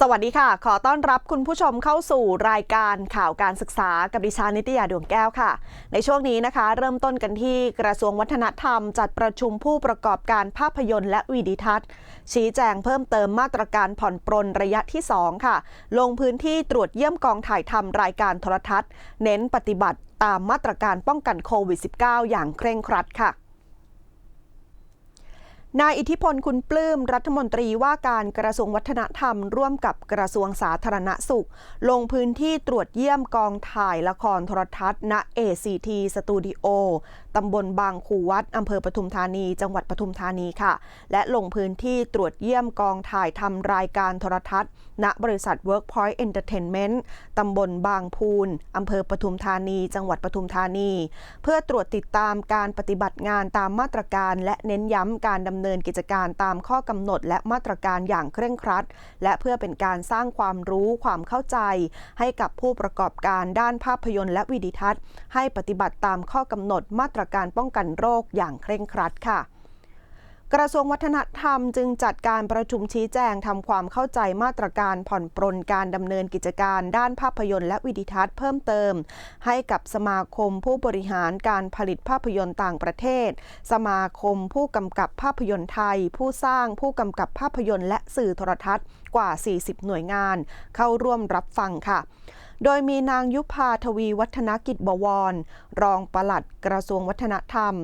สวัสดีค่ะ ขอต้อนรับคุณผู้ชมเข้าสู่รายการข่าวการศึกษากับดิฉันนิตยาดวงแก้วค่ะ ในช่วงนี้นะคะ เริ่มต้นกันที่กระทรวงวัฒนธรรม จัดประชุมผู้ประกอบการภาพยนตร์และวิดีทัศน์ ชี้แจงเพิ่มเติมมาตรการผ่อนปรนระยะที่ 2 ค่ะ ลงพื้นที่ตรวจเยี่ยมกองถ่ายทำรายการโทรทัศน์ เน้นปฏิบัติตามมาตรการป้องกันโควิด -19 อย่างเคร่งครัดค่ะ นายอิทธิพลคุณปลื้มรัฐมนตรีว่าการกระทรวงวัฒนธรรม ร่วมกับกระทรวงสาธารณสุข ลงพื้นที่ตรวจเยี่ยมกองถ่ายละครโทรทัศน์ณ ACT สตูดิโอตำบลบางคูวัดอำเภอปทุมธานี จังหวัดปทุมธานีค่ะ และลงพื้นที่ตรวจเยี่ยมกองถ่ายทำรายการโทรทัศน์ ณบริษัท Workpoint Entertainment ตำบลบางพูนอำเภอปทุมธานี จังหวัดปทุมธานี เพื่อตรวจติดตามการปฏิบัติงานตามมาตรการ และเน้นย้ำการดำเนินเนรกิจการตามข้อกำหนดและมาตรการอย่างเคร่งครัด และเพื่อเป็นการสร้างความรู้ความเข้าใจ ให้กับผู้ประกอบการด้านภาพยนตร์และวิดิทัศน์ ให้ปฏิบัติตามข้อกำหนดมาตรการป้องกันโรคอย่างเคร่งครัดค่ะ กระทรวงวัฒนธรรมจึงจัดการประชุมชี้แจงทำความเข้าใจมาตรการผ่อนปรนการดำเนินกิจการด้านภาพยนตร์และวิดีทัศน์เพิ่มเติม ให้กับสมาคมผู้บริหารการผลิตภาพยนตร์ต่างประเทศ สมาคมผู้กำกับภาพยนตร์ไทย ผู้สร้างผู้กำกับภาพยนตร์และสื่อโทรทัศน์กว่า 40 หน่วยงาน เข้าร่วมรับฟังค่ะ โดยมีนางยุพาทวีวัฒนกิจบวร รองปลัดกระทรวงวัฒนธรรม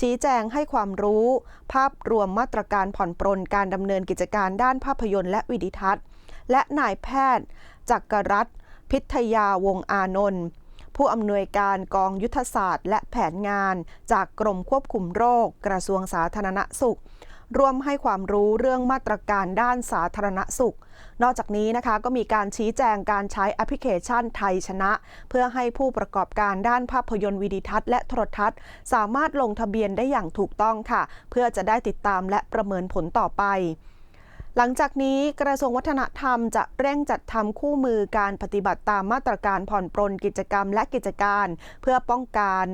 ชี้แจงให้ความรู้ ภาพรวมมาตรการผ่อนปรนการดำเนินกิจการด้านภาพยนตร์และวิดีทัศน์ และนายแพทย์ จักรรัตน์พิทยาวงอานนท์ผู้อำนวยการกองยุทธศาสตร์ และแผนงานจากกรมควบคุมโรค กระทรวงสาธารณสุข ร่วมให้ความรู้เรื่องมาตรการด้านสาธารณสุข นอกจากนี้นะคะก็มีการชี้แจงการใช้แอปพลิเคชันไทยชนะ เพื่อให้ผู้ประกอบการด้านภาพยนตร์วิดีทัศน์และโทรทัศน์ สามารถลงทะเบียนได้อย่างถูกต้องค่ะ เพื่อจะได้ติดตามและประเมินผลต่อไปหลังจากนี้กระทรวงวัฒนธรรมจะเร่งจัดทำคู่มือการปฏิบัติตามมาตรการผ่อนปรนกิจกรรมและกิจการ เพื่อป้องกัน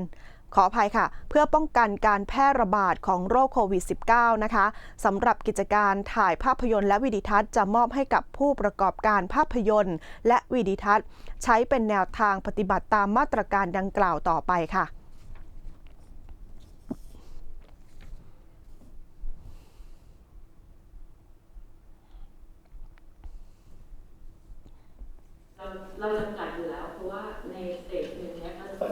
ขออภัยค่ะ เพื่อป้องกันการแพร่ระบาดของโรคโควิด -19 นะคะสำหรับกิจการถ่ายภาพยนตร์และวิดีทัศน์จะมอบให้กับผู้ประกอบการภาพยนตร์ และวิดีทัศน์ ใช้เป็นแนวทางปฏิบัติตามมาตรการดังกล่าวต่อไปค่ะเราจำกัดอยู่แล้วเพราะว่าในสเตจะ